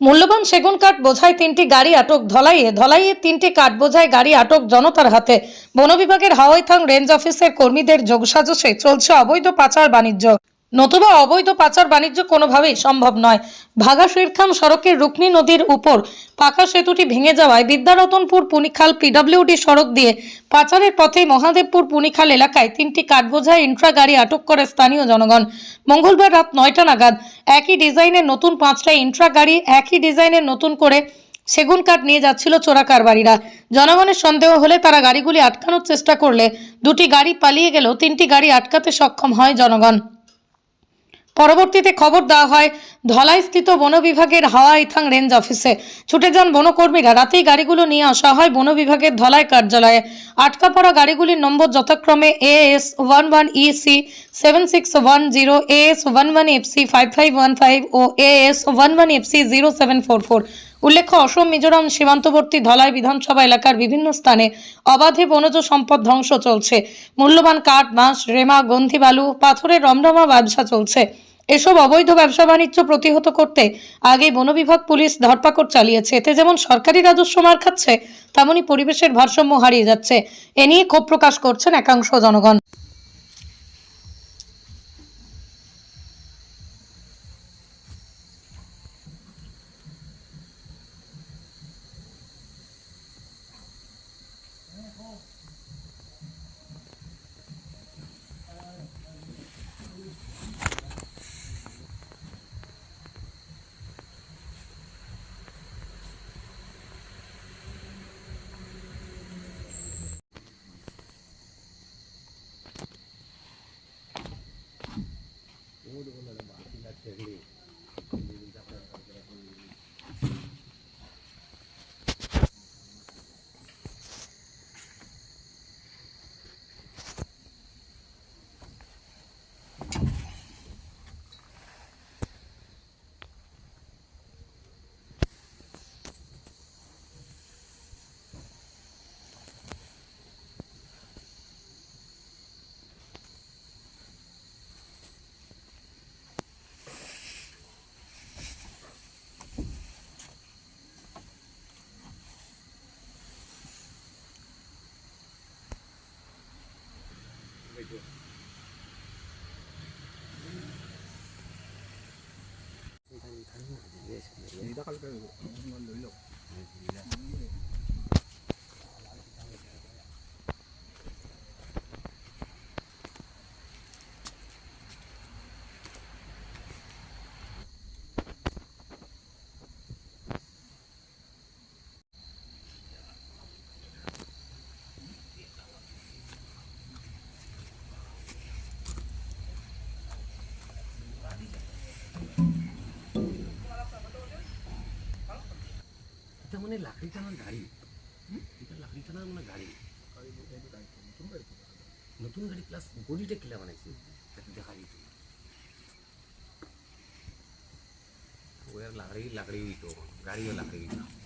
মূল্যবান সেগুন কাঠ বোঝায় তিনটি গাড়ি আটক, ধলাইয়ে ধলাইয়ে তিনটি কাঠ বোঝায় গাড়ি আটক জনতার হাতে। বন বিভাগের হাওয়াইথাং রেঞ্জ অফিসের কর্মীদের যোগসাজসে চলছে অবৈধ পাচার বাণিজ্য। নতুবা অবৈধ পাচার বাণিজ্য কোনোভাবেই সম্ভব নয়। ভাগা শিরখাম সড়কের রুকনি নদীর উপর পাকা সেতুটি ভেঙে যাওয়ায় বিদ্যারতনপুর পুনিখাল পিডব্লিউডি সড়ক দিয়ে পাচারের পথে মহাদেবপুর পুনিখাল এলাকায় তিনটি কাঠবোঝাই ইন্ট্রা গাড়ি আটক করে স্থানীয় জনগণ। মঙ্গলবার রাত নয়টা নাগাদ একই ডিজাইনের নতুন পাঁচটা ইন্ট্রা গাড়ি, একই ডিজাইনের নতুন করে সেগুন কাঠ নিয়ে যাচ্ছিল চোরা কারবারিরা। জনগণের সন্দেহ হলে তারা গাড়িগুলি আটকানোর চেষ্টা করলে দুটি গাড়ি পালিয়ে গেলেও তিনটি গাড়ি আটকাতে সক্ষম হয় জনগণ। পরবর্তীতে খবর দেওয়া হয়, ধলাইস্থিত বন বিভাগের হাওয়া ইথাং রেঞ্জ অফিসে। ছুটে যান বনকর্মীরা, রাতেই গাড়িগুলো নিয়ে আসা হয় বন বিভাগের ধলাই কার্যালয়ে। আটকা পড়া গাড়িগুলির নম্বর যথাক্রমে A S one one EC seven six one zero A S one one FC five five one five O A S one one FC zero seven four four উল্লেখ্য, অসম, মিজোরাম সীমান্তবর্তী ধলাই বিধানসভা এলাকার বিভিন্ন স্থানে অবাধে বনজ সম্পদ ধ্বংস চলছে। মূল্যবান কাঠ, বাঁশ, রেমা, গন্ধি, বালু, পাথরের রমরমা ব্যবসা চলছে। এসব অবৈধ ব্যবসা বাণিজ্য প্রতিহত করতে আগে বন বিভাগ, পুলিশ ধরপাকড় চালিয়েছে। এতে যেমন সরকারি রাজস্ব মার খাচ্ছে, তেমনই পরিবেশের ভারসাম্য হারিয়ে যাচ্ছে। এ নিয়ে ক্ষোভ প্রকাশ করছেন একাংশ জনগণ। ¿Qué es lo que এটা মানে লাকড়ি টানার গাড়ি? এটা লাকড়ি টানার মানে গাড়ি। নতুন গাড়ি প্লাস বডিটা কিলা বানাইছে এটা দেখা দিত ওয়ার লাকড়ি লাকড়ি হইতো, গাড়িও লাকড়ি হইতো।